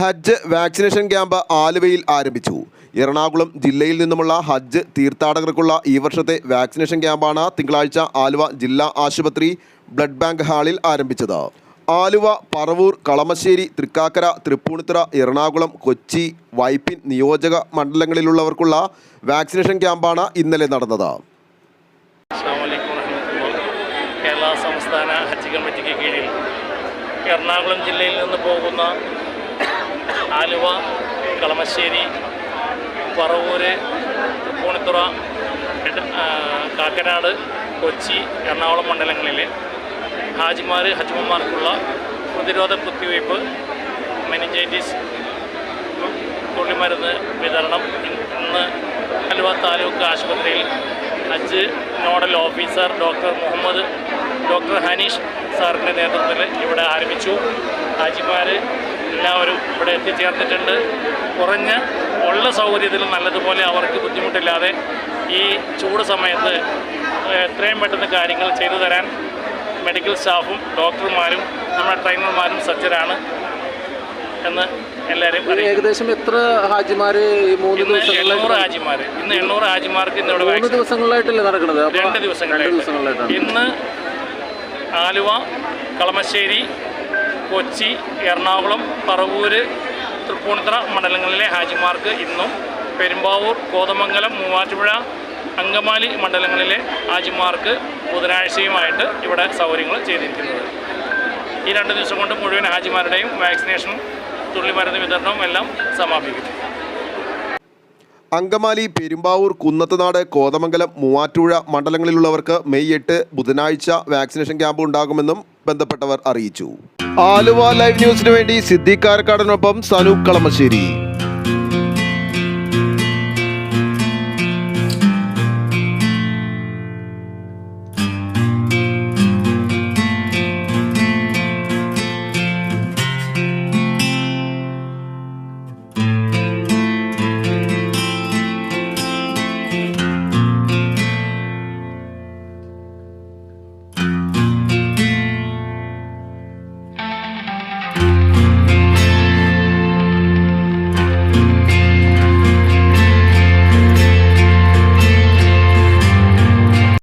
ഹജ്ജ് vaccination camp ആലുവയിൽ ആരംഭിച്ചു. എറണാകുളം ജില്ലയിൽ നിന്നുമുള്ള ഹജ്ജ് തീർത്ഥാടകർക്കുള്ള ഈ വർഷത്തെ വാക്സിനേഷൻ ക്യാമ്പാണ് തിങ്കളാഴ്ച ആലുവ ജില്ലാ ആശുപത്രി ബ്ലഡ് ബാങ്ക് ഹാളിൽ ആരംഭിച്ചത്. ആലുവ പറവൂർ കളമശ്ശേരി തൃക്കാക്കര തൃപ്പൂണിത്തുറ എറണാകുളം കൊച്ചി വൈപ്പിൻ നിയോജക മണ്ഡലങ്ങളിലുള്ളവർക്കുള്ള വാക്സിനേഷൻ ക്യാമ്പാണ് ഇന്നലെ നടന്നത്. കേരള സംസ്ഥാന ഹജ്ജ് കീഴിൽ എറണാകുളം ജില്ലയിൽ നിന്ന് പോകുന്ന ആലുവ കളമശ്ശേരി പറവൂര് പൂണിത്തുറ കാക്കനാട് കൊച്ചി എറണാകുളം മണ്ഡലങ്ങളിലെ ഹാജിമാർ ഹജ്ജുമാർക്കുള്ള പ്രതിരോധ കുത്തിവയ്പ് മെനിഞ്ചൈറ്റിസ് തുള്ളിമരുന്ന് വിതരണം. ഇന്ന് ആലുവ താലൂക്ക് ആശുപത്രിയിൽ Hajj nodal officer doctor Muhammad doctor Hanish സാറിന്റെ നേതൃത്വത്തിൽ ഇവിടെ ആരംഭിച്ചു. ഹാജിമാർ എല്ലാവരും ഇവിടെ എത്തിച്ചേർന്നിട്ടുണ്ട്. കുറഞ്ഞ ഉള്ള സൗകര്യത്തിൽ നല്ലതുപോലെ അവർക്ക് ബുദ്ധിമുട്ടില്ലാതെ ഈ ചൂട് സമയത്ത് എത്രയും പെട്ടെന്ന് കാര്യങ്ങൾ ചെയ്തു തരാൻ മെഡിക്കൽ സ്റ്റാഫും ഡോക്ടർമാരും നമ്മുടെ ട്രെയിനർമാരും സജ്ജരാണ് എന്ന് എല്ലാവരും ഏകദേശം എത്ര ഹാജിമാർ ഈ മൂന്ന് എണ്ണൂറ് ഹാജിമാർ ഇന്ന് എണ്ണൂറ് ഹാജിമാർക്ക് ഇന്ന് മൂന്ന് ദിവസങ്ങളിലായിട്ടല്ലേ നടക്കുന്നത്? രണ്ട് ദിവസങ്ങളിലായിട്ട്. ഇന്ന് ആലുവ കളമശ്ശേരി കൊച്ചി എറണാകുളം പറവൂര് തൃപ്പൂണിത്തുറ മണ്ഡലങ്ങളിലെ ഹാജിമാർക്ക് ഇന്നും പെരുമ്പാവൂർ കോതമംഗലം മൂവാറ്റുപുഴ അങ്കമാലി മണ്ഡലങ്ങളിലെ ഹാജിമാർക്ക് ബുധനാഴ്ചയുമായിട്ട് ഇവിടെ സൗകര്യങ്ങൾ ചെയ്തിരിക്കുന്നത്. ഈ രണ്ട് ദിവസം കൊണ്ട് മുഴുവൻ ഹാജിമാരുടെയും വാക്സിനേഷനും തുള്ളിമരുന്ന് വിതരണവും എല്ലാം സമാപിക്കും. അങ്കമാലി പെരുമ്പാവൂർ കുന്നത്തനാട് കോതമംഗലം മൂവാറ്റുപുഴ മണ്ഡലങ്ങളിലുള്ളവർക്ക് മെയ് എട്ട് ബുധനാഴ്ച വാക്സിനേഷൻ ക്യാമ്പ് ഉണ്ടാകുമെന്നും ബന്ധപ്പെട്ടവർ അറിയിച്ചു. ആലുവ ലൈവ് ന്യൂസിനു വേണ്ടി സിദ്ദീഖ് കാരക്കാടിനൊപ്പം സനൂപ് കളമശ്ശേരി.